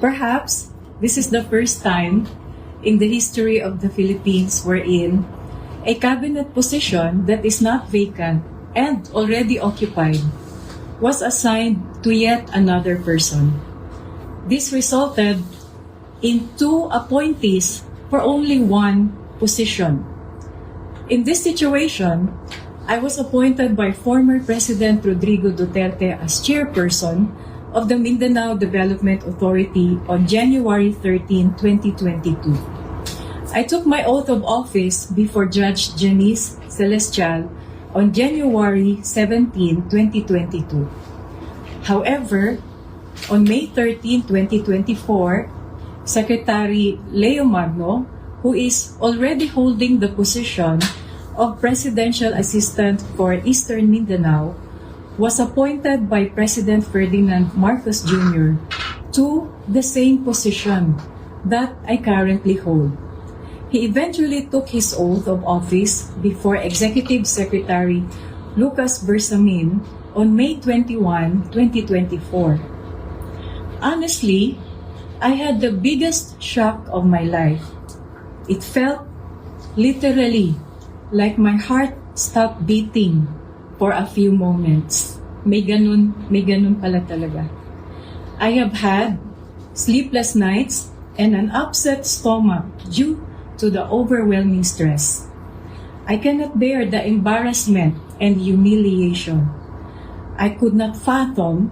Perhaps this is the first time in the history of the Philippines wherein a cabinet position that is not vacant and already occupied was assigned to yet another person. This resulted in two appointees for only one position. In this situation, I was appointed by former President Rodrigo Duterte as chairperson of the Mindanao Development Authority on January 13, 2022. I took my oath of office before Judge Janice Celestial on January 17, 2022. However, on May 13, 2024, Secretary Leo Magno, who is already holding the position of Presidential Assistant for Eastern Mindanao, was appointed by President Ferdinand Marcos Jr. to the same position that I currently hold. He eventually took his oath of office before Executive Secretary Lucas Bersamin on May 21, 2024. Honestly, I had the biggest shock of my life. It felt literally like my heart stopped beating for a few moments. May ganun, may ganun pala talaga. I have had sleepless nights and an upset stomach due to the overwhelming stress. I cannot bear the embarrassment and humiliation. I could not fathom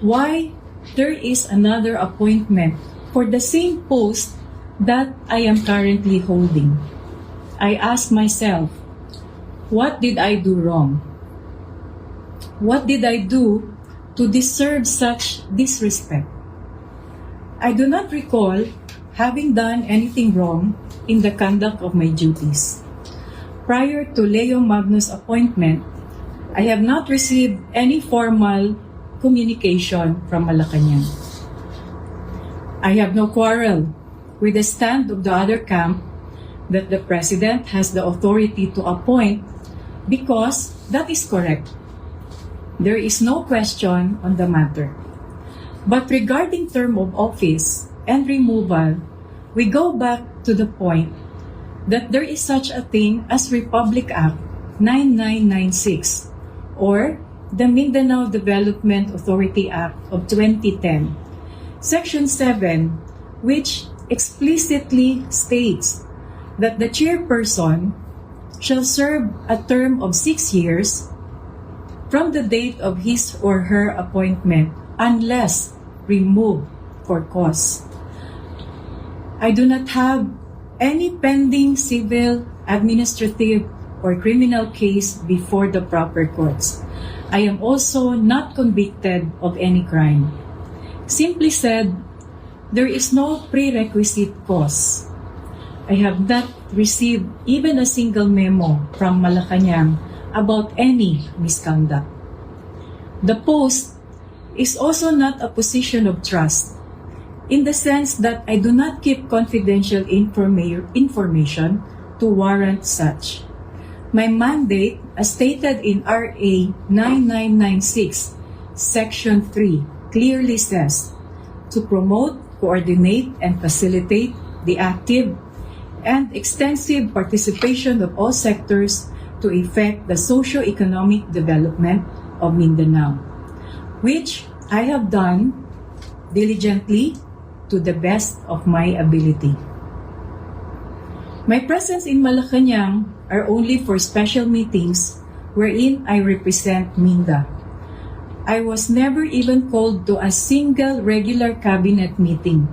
why there is another appointment for the same post that I am currently holding. I ask myself, what did I do wrong? What did I do to deserve such disrespect? I do not recall having done anything wrong in the conduct of my duties. Prior to Leo Magnus' appointment, I have not received any formal communication from Malacanang. I have no quarrel with the stand of the other camp that the President has the authority to appoint because that is correct. There is no question on the matter. But regarding term of office and removal, we go back to the point that there is such a thing as Republic Act 9996 or the Mindanao Development Authority Act of 2010, Section 7, which explicitly states that the chairperson shall serve a term of six years from the date of his or her appointment unless removed for cause. I do not have any pending civil, administrative, or criminal case before the proper courts. I am also not convicted of any crime. Simply said, there is no prerequisite cause. I have not received even a single memo from Malacanang about any misconduct. The post is also not a position of trust in the sense that I do not keep confidential informa- information to warrant such. My mandate, as stated in RA 9996, Section 3, clearly says to promote, coordinate, and facilitate the active and extensive participation of all sectors to effect the socio-economic development of Mindanao, which I have done diligently to the best of my ability. My presence in Malacanang are only for special meetings wherein I represent Minda. I was never even called to a single regular cabinet meeting.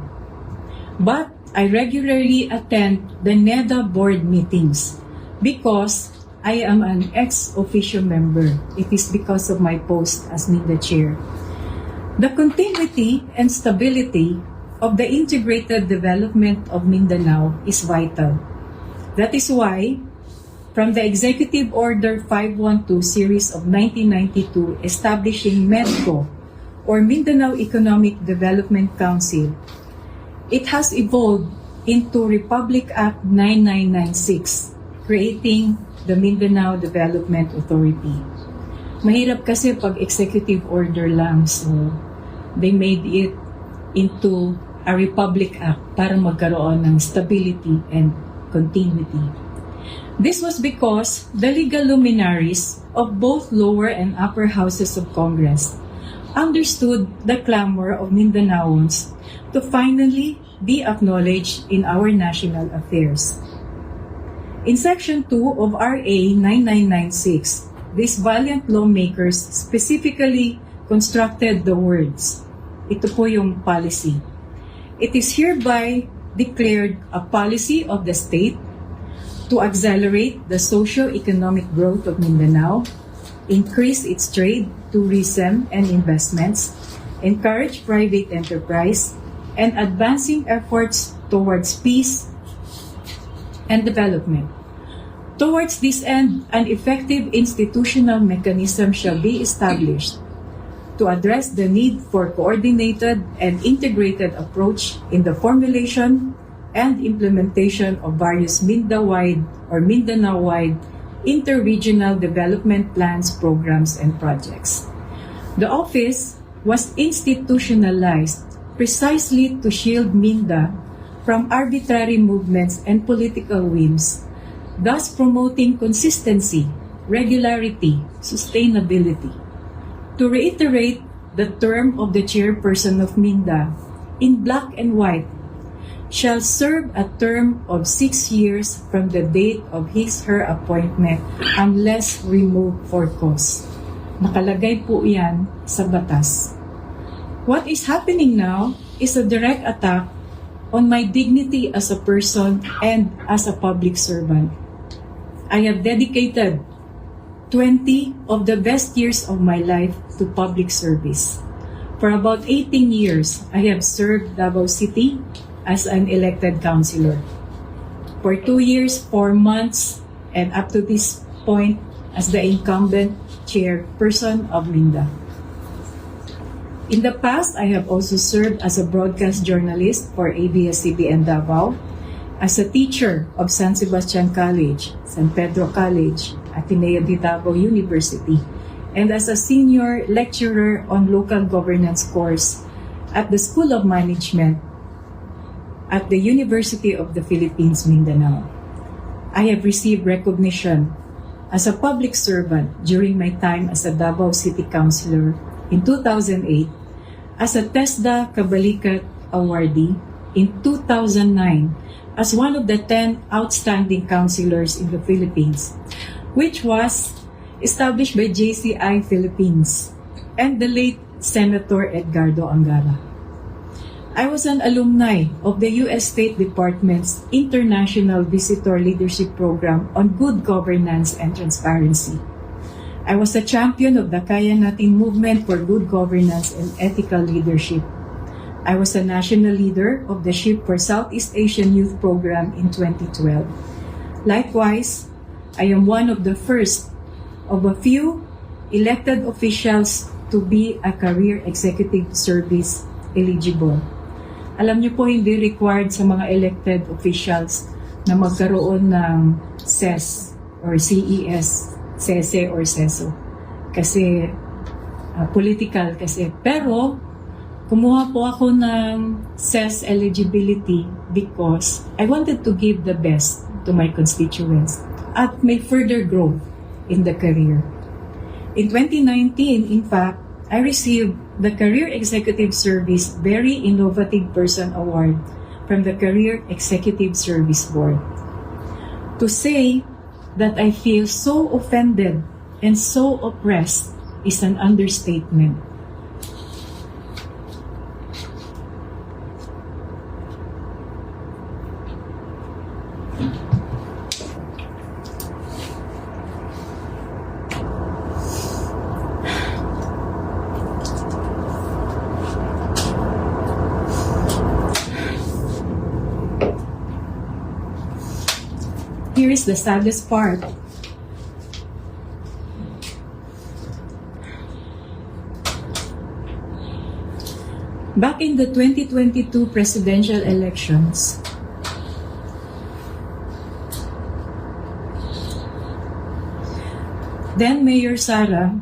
But I regularly attend the NEDA board meetings because I am an ex-officio member. It is because of my post as NIDA chair. The continuity and stability of the integrated development of Mindanao is vital. That is why, from the Executive Order 512 series of 1992 establishing MEDCO, or Mindanao Economic Development Council, it has evolved into Republic Act 9996, creating the Mindanao Development Authority. Mahirap kasi pag executive order lang, so they made it into a Republic Act para magkaroon ng stability and continuity. This was because the legal luminaries of both lower and upper houses of Congress understood the clamor of Mindanaoans to finally be acknowledged in our national affairs. In Section 2 of RA 9996, these valiant lawmakers specifically constructed the words. Ito po yung policy. It is hereby declared a policy of the state to accelerate the socio-economic growth of Mindanao, increase its trade, tourism, and investments, encourage private enterprise, and advancing efforts towards peace and development. Towards this end, an effective institutional mechanism shall be established to address the need for coordinated and integrated approach in the formulation and implementation of various Minda-wide or Mindanao-wide interregional development plans, programs, and projects. The office was institutionalized precisely to shield Minda from arbitrary movements and political whims, thus promoting consistency, regularity, sustainability. To reiterate the term of the chairperson of Minda, in black and white, shall serve a term of six years from the date of his her appointment unless removed for cause. Nakalagay po yan sa batas. What is happening now is a direct attack on my dignity as a person and as a public servant. I have dedicated 20 of the best years of my life to public service. For about 18 years, I have served Davao City as an elected councilor. For two years, four months, and up to this point, as the incumbent chairperson of Linda. In the past, I have also served as a broadcast journalist for ABS-CBN Davao, as a teacher of San Sebastian College, San Pedro College, Ateneo de Davao University, and as a senior lecturer on local governance course at the School of Management at the University of the Philippines, Mindanao. I have received recognition as a public servant during my time as a Davao City Councilor in 2008, as a TESDA Kabalikat awardee in 2009 as one of the 10 outstanding councilors in the Philippines, which was established by JCI Philippines and the late Senator Edgardo Angara. I was an alumni of the U.S. State Department's International Visitor Leadership Program on Good Governance and Transparency. I was a champion of the Kaya Natin movement for good governance and ethical leadership. I was a national leader of the SHIP for Southeast Asian Youth Program in 2012. Likewise, I am one of the first of a few elected officials to be a career executive service eligible. Alam niyo po, hindi required sa mga elected officials na magkaroon ng CES or CES, CESE or CESO. Kasi uh, political kasi. Pero, kumuha po ako ng CES eligibility because I wanted to give the best to my constituents at may further growth in the career. In 2019, in fact, I received the Career Executive Service Very Innovative Person Award from the Career Executive Service Board. To say that I feel so offended and so oppressed is an understatement. Here is the saddest part. Back in the 2022 presidential elections, then Mayor Sara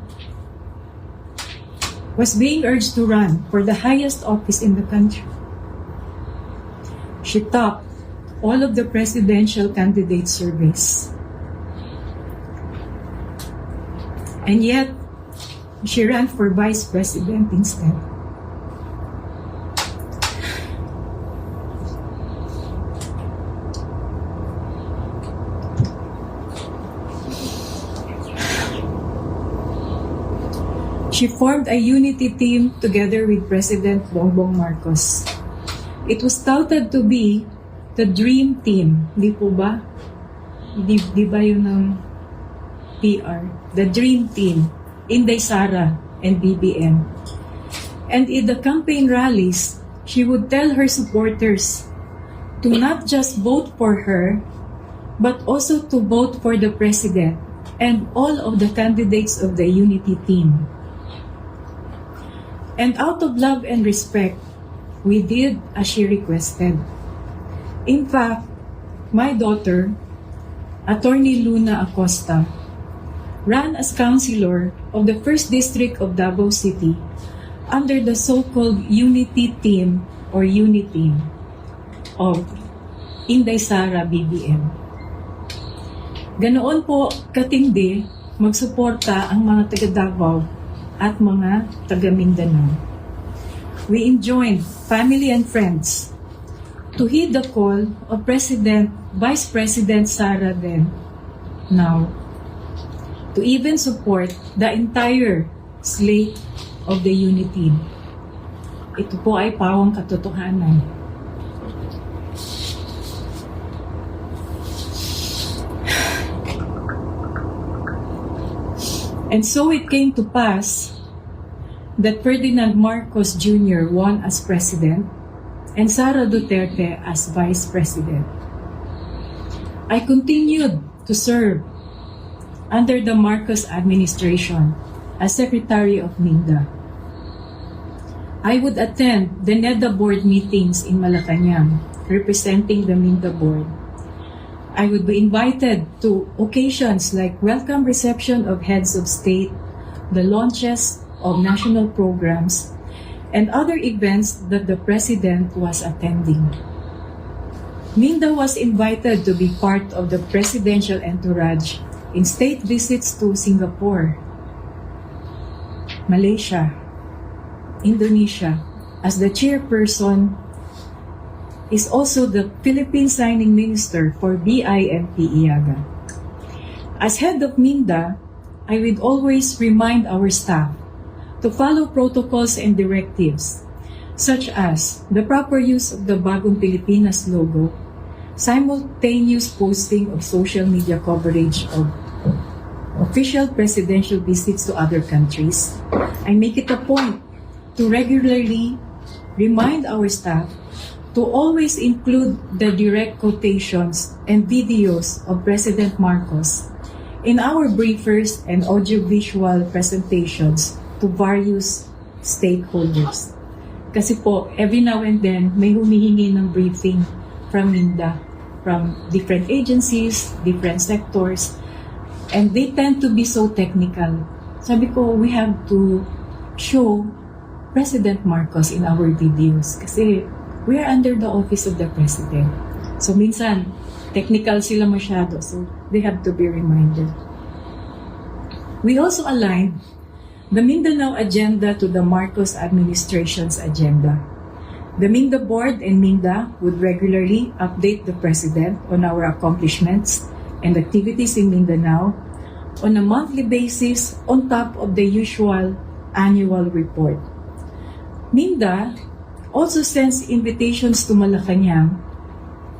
was being urged to run for the highest office in the country. She topped all of the presidential candidate surveys. And yet, she ran for vice president instead. She formed a unity team together with President Bongbong Marcos. It was touted to be the dream team. Di po ba? Di, di ba yun ng PR? The dream team. Inday Sara and BBM. And in the campaign rallies, she would tell her supporters to not just vote for her, but also to vote for the president and all of the candidates of the unity team. And out of love and respect, we did as she requested. In fact, my daughter, Attorney Luna Acosta, ran as councilor of the first district of Davao City under the so-called Unity Team or Uniteam of Inday Sara BBM. Ganoon po katindi magsuporta ang mga taga Davao at mga taga Mindanao. We enjoined family and friends to heed the call of President, Vice President Sara then, now, to even support the entire slate of the unity. Ito po ay pawang katotohanan. And so it came to pass that Ferdinand Marcos Jr. won as president and Sara Duterte as vice president. I continued to serve under the Marcos administration as Secretary of MINDA. I would attend the NEDA board meetings in Malacanang representing the MINDA board. I would be invited to occasions like welcome reception of heads of state, the launches of national programs, and other events that the president was attending. Minda was invited to be part of the presidential entourage in state visits to Singapore, Malaysia, Indonesia, as the chairperson is also the Philippine Signing Minister for BIMP IAGA. As head of MINDA, I would always remind our staff to follow protocols and directives, such as the proper use of the Bagong Pilipinas logo, simultaneous posting of social media coverage of official presidential visits to other countries. I make it a point to regularly remind our staff to always include the direct quotations and videos of President Marcos in our briefers and audiovisual presentations to various stakeholders. Kasi po, every now and then, may humihingi ng briefing from MINDA, from different agencies, different sectors, and they tend to be so technical. Sabi ko, we have to show President Marcos in our videos kasi we are under the office of the President. So minsan, technical sila masyado, so they have to be reminded. We also aligned the Mindanao agenda to the Marcos administration's agenda. The Minda board and Minda would regularly update the President on our accomplishments and activities in Mindanao on a monthly basis on top of the usual annual report. Minda also sends invitations to Malacanang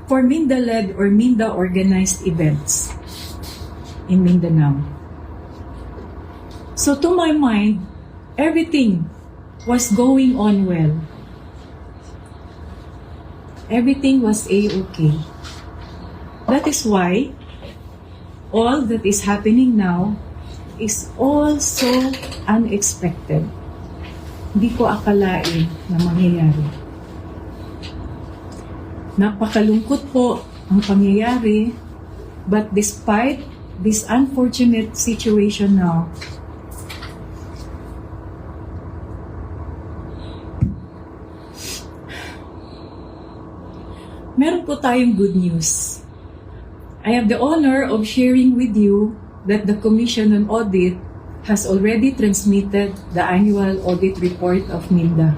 for Minda-led or Minda-organized events in Mindanao. So to my mind, everything was going on well. Everything was a-okay. That is why all that is happening now is all so unexpected. Hindi ko akalain na mangyayari. Napakalungkot po ang pangyayari, but despite this unfortunate situation now, meron po tayong good news. I have the honor of sharing with you that the Commission on Audit has already transmitted the annual audit report of MINDA.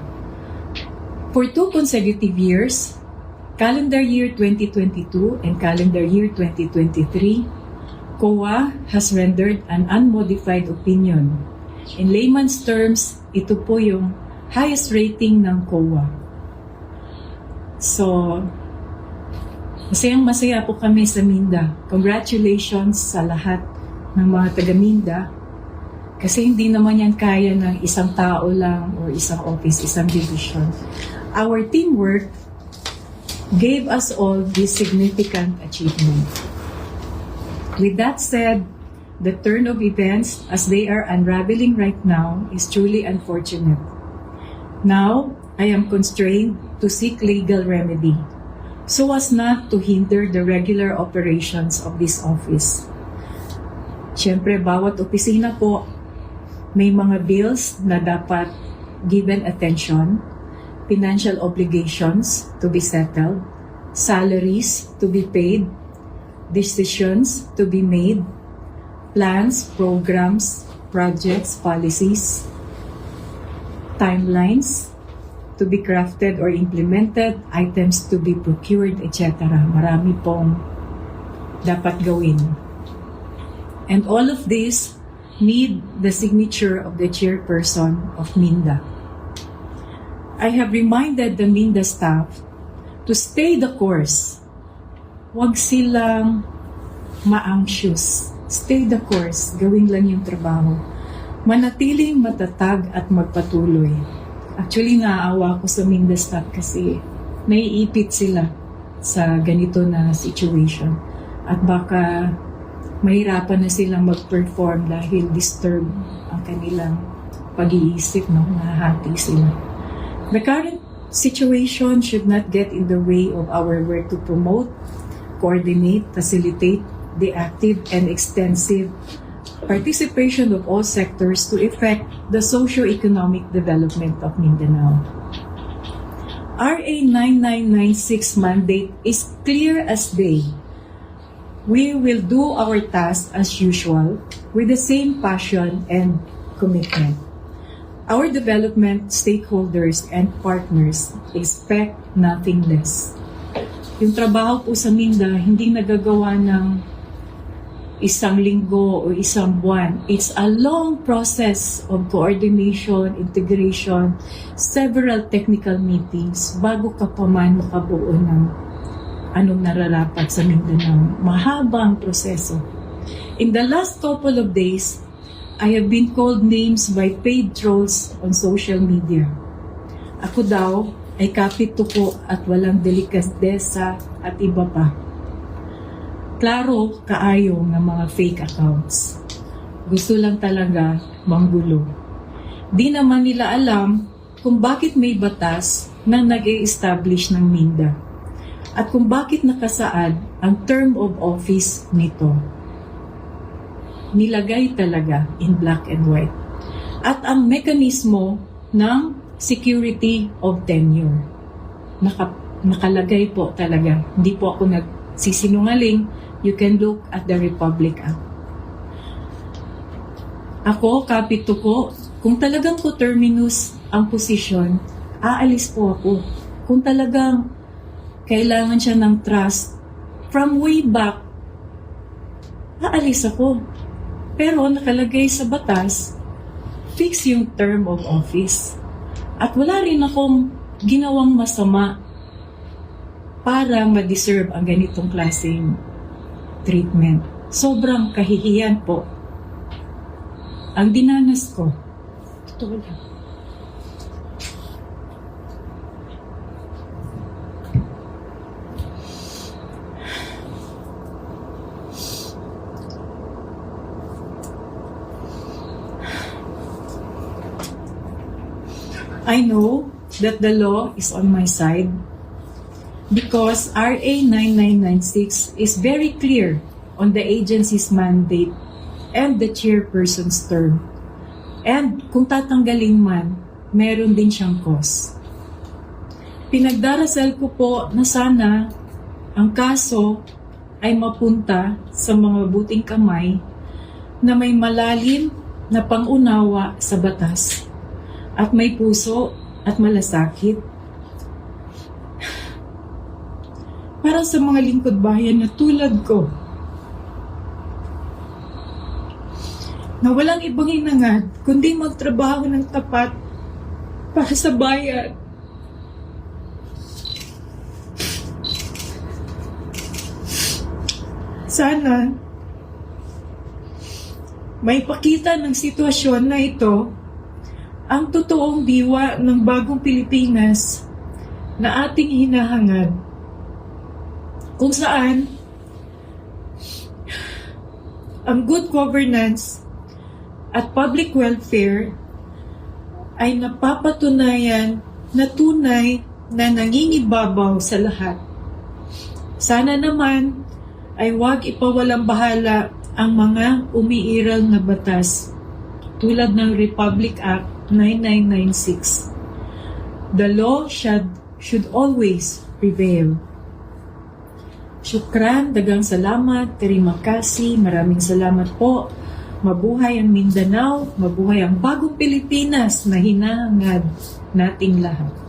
For two consecutive years, calendar year 2022 and calendar year 2023, COA has rendered an unmodified opinion. In layman's terms, ito po yung highest rating ng COA. So, masayang masaya po kami sa Minda. Congratulations sa lahat ng mga taga Minda. Kasi hindi naman yan kaya ng isang tao lang or isang office, isang division. Our teamwork gave us all this significant achievement. With that said, the turn of events as they are unraveling right now is truly unfortunate. Now, I am constrained to seek legal remedy so as not to hinder the regular operations of this office. Siyempre, bawat opisina po may mga bills na dapat given attention, financial obligations to be settled, salaries to be paid, decisions to be made, plans, programs, projects, policies, timelines to be crafted or implemented, items to be procured, etc. Marami pong dapat gawin. And all of this need the signature of the chairperson of MINDA. I have reminded the MINDA staff to stay the course. Huwag silang ma-anxious. Stay the course. Gawin lang yung trabaho. Manatiling matatag at magpatuloy. Actually, naaawa ko sa MINDA staff kasi naiipit sila sa ganito na situation. At baka mahirapan na silang mag-perform dahil disturb ang kanilang pag-iisip, no? Nahahati sila. The current situation should not get in the way of our work to promote, coordinate, facilitate the active and extensive participation of all sectors to effect the socio-economic development of Mindanao. RA 9996 mandate is clear as day. We will do our task as usual with the same passion and commitment. Our development stakeholders and partners expect nothing less. Yung trabaho po sa Minda, hindi nagagawa ng isang linggo o isang buwan. It's a long process of coordination, integration, several technical meetings bago ka pa man makabuo ng anong nararapat sa Mindanao. Mahabang proseso. In the last couple of days, I have been called names by paid trolls on social media. Ako daw ay kapituko at walang delikadesa at iba pa. Klaro kaayo ng mga fake accounts. Gusto lang talaga manggulo. Di naman nila alam kung bakit may batas na nag establish ng MINDA at kung bakit nakasaad ang term of office nito nilagay talaga in black and white. At ang mekanismo ng security of tenure. Naka, nakalagay po talaga. Hindi po ako nagsisinungaling. You can look at the Republic Act. Ako, kapito ko, kung talagang ko terminus ang posisyon, aalis po ako. Kung talagang kailangan siya ng trust, from way back, aalis ako. Pero nakalagay sa batas, fix yung term of office. At wala rin akong ginawang masama para ma-deserve ang ganitong klaseng treatment. Sobrang kahihiyan po. Ang dinanas ko, totoo lang. I know that the law is on my side because RA 9996 is very clear on the agency's mandate and the chairperson's term. And kung tatanggalin man, meron din siyang cause. Pinagdarasal ko po na sana ang kaso ay mapunta sa mga buting kamay na may malalim na pangunawa sa batas at may puso at malasakit. Para sa mga lingkod bayan na tulad ko, na walang ibang hinangad kundi magtrabaho ng tapat para sa bayan. Sana may pakita ng sitwasyon na ito ang totoong diwa ng bagong Pilipinas na ating hinahangad. Kung saan ang good governance at public welfare ay napapatunayan na tunay na nangingibabaw sa lahat. Sana naman ay huwag ipawalang bahala ang mga umiiral na batas tulad ng Republic Act 9996. The law should, should always prevail. Syukran, dagang salamat, terima kasih, maraming salamat po. Mabuhay ang Mindanao, mabuhay ang bagong Pilipinas na hinahangad nating lahat.